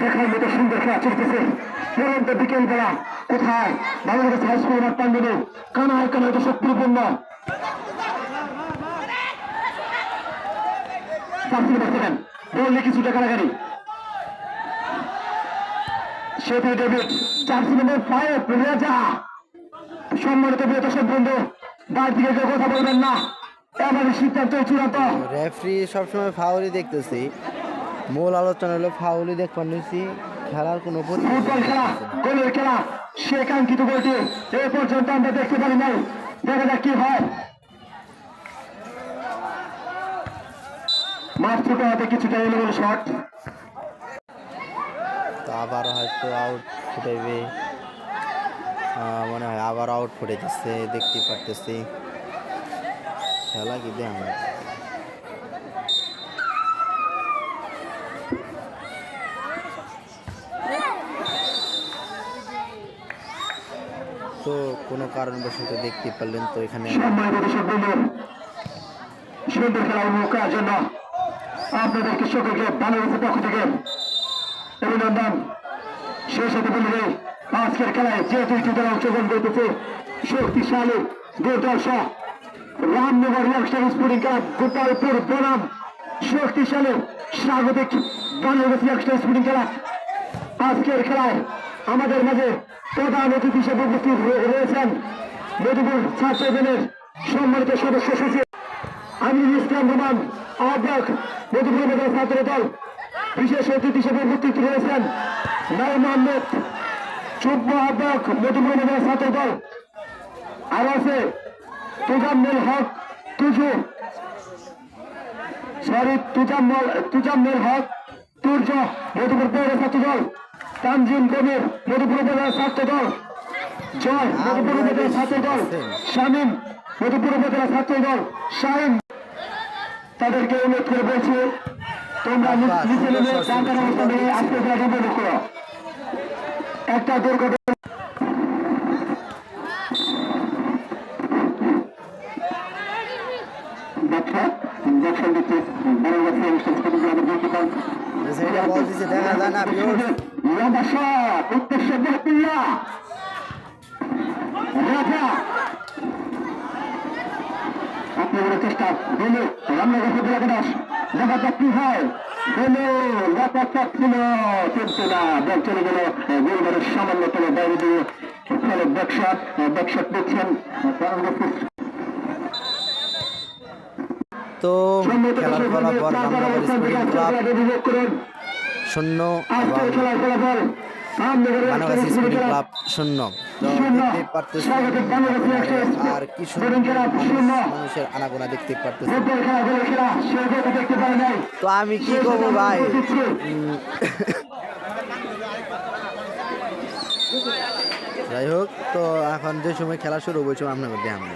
দেখার মতো সুন্দর খেলা চলতেছে চলন্ত বিকেল বেলা কোথায় বাংলাদেশ হাই স্কুল মাঠ প্রাঙ্গনে কানায় কানায় তো শক্তিপূর্ণ বন্ধু বাড়ি থেকে কেউ বলবেন না এবারে সিদ্ধান্ত চূড়ান্ত রেফারি সবসময় ফাউলই দেখতেছি। মূল আলোচনা হলো ফাউলই দেখবার নিয়েছি খেলার কোনো পরিস্থিতি ফুটবল খেলা গোলের খেলা সে কাঙ্ক্ষিত গোলটি এ পর্যন্ত আমরা দেখতে পারি নাই। দেখা যাক কি হয়। মাঠ হাতে কিছুটা এলোমেলো শট। তো আবার হয়তো আউট ফুটাইবে। আহ, মনে হয় আবার আউট ফুটে যাচ্ছে দেখতে পারতেছি। খেলা কি দেখ তো কোনো কারণবশত দেখতে পারলেন তো এখানে। আপনাদেরকে সকলকে বাংলাদেশের পক্ষ থেকে অভিনন্দন। সেই সাথে আজকের খেলায় যে দুইটি দল অংশগ্রহণ করতেছে শক্তিশালী Ramnagar youngster sporting club Gopalpur বনাম, শক্তিশালী, স্বাগতিক বাংলাদেশ ইয়াংস্টার স্পোর্টিং ক্লাব আজকের খেলায় আমাদের মাঝে প্রধান অতিথি হিসেবে উপস্থিত রয়েছেন ছাত্র দলের সম্মানিত সদস্য সচিব আমিনুল ইসলাম রহমান, আহ্বায়ক মধুপুর মেধার ছাত্র দল। বিশেষ অতিথি হিসেবে উপস্থিত রয়েছেন নাইম আহমেদ যুগ্ম আহ্বায়ক মধুপুর মেধার ছাত্র দল। আর আছে তুজাম্মুল হক, তুজু। সরি তুজাম্মল তুজাম্মুল হক, তুর্য মধুপুর পৌর ছাত্র দল। তানজিম কবির মধুপুর উপজেলা ছাত্র দল। জয় মধুপুর উপজেলা ছাত্র দল। শামীম মধুপুর উপজেলা ছাত্র দল। শাহিম তাদেরকে অনুরোধ করে বলছি তোমরা নিচে নেমে ডাক্তার অবস্থা নিয়ে আজকে করো। একটা দুর্ঘটনা ব্যবসা ব্যবসা দিচ্ছে বড় ব্যবসা অনুষ্ঠান স্কুল গ্রামের প্রিন্সিপাল সেটা বল দিছে দেখা যায় না বিয়র লম্বা শট উদ্দেশ্য বহতুল্লাহ। রাজা। চেষ্টা বলে রান্নাঘর ফুটবল একাদশ দেখা যাক কি হয়? বলে রাজা ছিল চলছে না বল চলে গেল গোলবারের সামান্য তোলে বাইরে দিয়ে ফলে ব্যাকশট ব্যাকশট দিচ্ছেন তো খেলার ফলাফল রামনগর স্পোর্টিং ক্লাব শূন্য এবং বানাবাসী স্পোর্টিং ক্লাব শূন্য। তো দেখতে পারতেছি আর কি মানুষের আনাগোনা দেখতে পারতেছি তো আমি কি করব ভাই। যাই হোক, তো এখন যে সময় খেলা শুরু হয়েছে মধ্যে আমি